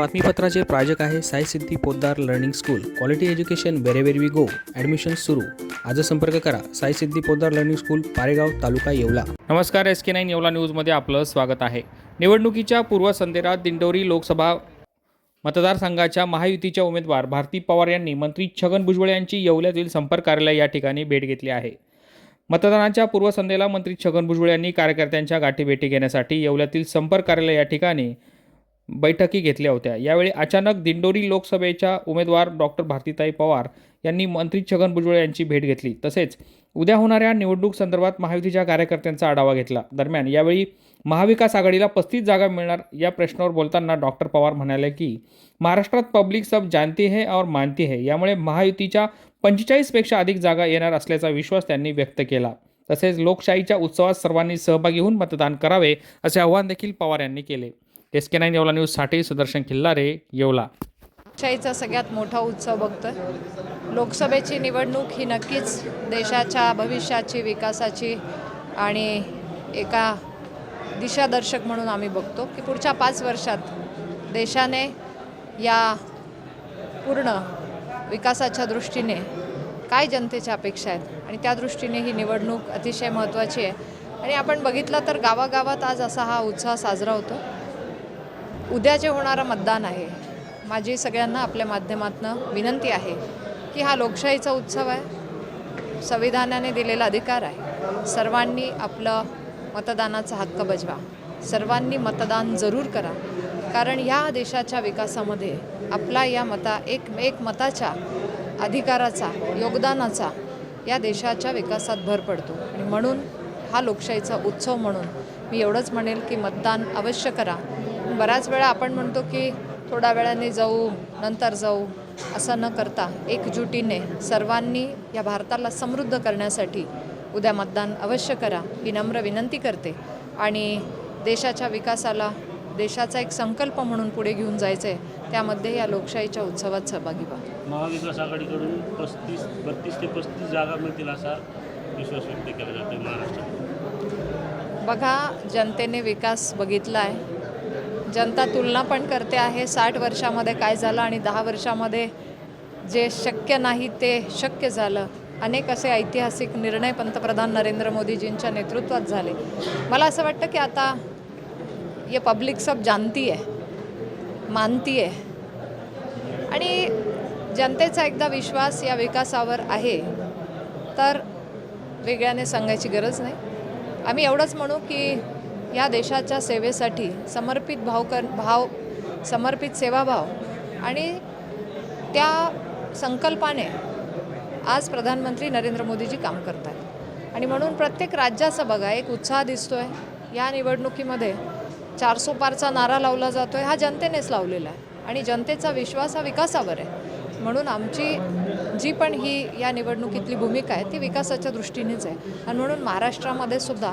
बातमीपत्राचे प्रायोजक आहे Sai Siddhi Poddar learning school. Quality education wherever we go admission सुरू. आज संपर्क करा. Sai Siddhi Poddar learning school Paregaon taluka Yeola. नमस्कार एस के नाईन येवला न्यूजमध्ये आपलं स्वागत आहे. निवडणुकीच्या पूर्वसंध्येला दिंडोरी लोकसभा मतदारसंघाच्या महायुतीच्या उमेदवार भारती पवार यांनी मंत्री छगन भुजबळ यांची येवल्यातील संपर्क कार्यालय या ठिकाणी भेट घेतली आहे. मतदानाच्या पूर्वसंध्येला मंत्री छगन भुजबळ यांनी कार्यकर्त्यांच्या गाठीभेटी घेण्यासाठी येवल्यातील संपर्क कार्यालय या ठिकाणी बैठकी घेतल्या होत्या. यावेळी अचानक दिंडोरी लोकसभेच्या उमेदवार डॉक्टर भारतीताई पवार यांनी मंत्री छगन भुजबळ यांची भेट घेतली. तसेच उद्या होणाऱ्या निवडणूक संदर्भात महायुतीच्या कार्यकर्त्यांचा आढावा घेतला. दरम्यान यावेळी महाविकास आघाडीला पस्तीस जागा मिळणार या प्रश्नावर बोलताना डॉक्टर पवार म्हणाले की महाराष्ट्रात पब्लिक सब जानती है और मानती है. यामुळे महायुतीच्या पंचेचाळीसपेक्षा अधिक जागा येणार असल्याचा विश्वास त्यांनी व्यक्त केला. तसेच लोकशाहीच्या उत्सवात सर्वांनी सहभागी होऊन मतदान करावे असे आवाहन देखील पवार यांनी केले. एस के नाईन येवला न्यूजसाठी सुदर्शन खिल्लारे येवला. लोकशाहीचा सगळ्यात मोठा उत्सव बघतोय. लोकसभेची निवडणूक ही नक्कीच देशाच्या भविष्याची विकासाची आणि एका दिशादर्शक म्हणून आम्ही बघतो की पुढच्या पाच वर्षात देशाने या पूर्ण विकासाच्या दृष्टीने काय जनतेच्या अपेक्षा आहेत आणि त्या दृष्टीने ही निवडणूक अतिशय महत्त्वाची आहे. आणि आपण बघितलं तर गावागावात आज असा हा उत्साह साजरा होतो. उद्या जे होणारं मतदान आहे माझी सगळ्यांना आपल्या माध्यमातून विनंती आहे की हा लोकशाहीचा उत्सव आहे. संविधानाने दिलेला अधिकार आहे. सर्वांनी आपलं मतदानाचा हक्क बजवा. सर्वांनी मतदान जरूर करा. कारण या देशाच्या विकासामध्ये आपला या मता एक एक मताच्या अधिकाराचा योगदानाचा या देशाच्या विकासात भर पडतो. आणि म्हणून हा लोकशाहीचा उत्सव म्हणून मी एवढंच म्हणेल की मतदान अवश्य करा. बऱ्याच वेळा आपण म्हणतो की थोड्या वेळाने जाऊ नंतर जाऊ असं न करता एकजुटीने सर्वांनी या भारताला समृद्ध करण्यासाठी उद्या मतदान अवश्य करा ही नम्र विनंती करते. आणि देशाच्या विकासाला देशाचा एक संकल्प म्हणून पुढे घेऊन जायचं आहे त्यामध्ये या लोकशाहीच्या उत्सवात सहभागी व्हा. महाविकास आघाडीकडून पस्तीस बत्तीस ते पस्तीस जागा मिळतील असा विश्वास व्यक्त केला जातो महाराष्ट्रात. बघा जनतेने विकास बघितला आहे जनता तुलना पण करते आहे. साठ वर्षामध्ये काय झालं आणि दहा वर्षामध्ये जे शक्य नाही ते शक्य झालं. अनेक असे ऐतिहासिक निर्णय पंतप्रधान नरेंद्र मोदीजींच्या नेतृत्वात झाले. मला असं वाटतं की आता ये पब्लिक सब जानती आहे मानती आहे आणि जनतेचा एकदा विश्वास या विकासावर आहे तर वेगळ्याने सांगायची गरज नाही. आम्ही एवढंच म्हणू की या देशाच्या सेवेसाठी समर्पित भाव कर भाव समर्पित सेवाभाव आणि त्या संकल्पाने आज प्रधानमंत्री नरेंद्र मोदीजी काम करतात. आणि म्हणून प्रत्येक राज्याचा बघा एक उत्साह दिसतो आहे या निवडणुकीमध्ये चारसो पारचा नारा लावला जातो आहे हा जनतेनेच लावलेला आहे. आणि जनतेचा विश्वास हा विकासावर आहे. म्हणून आमची जी पण ही या निवडणुकीतली भूमिका आहे ती विकासाच्या दृष्टीनेच आहे. आणि म्हणून महाराष्ट्रामध्ये सुद्धा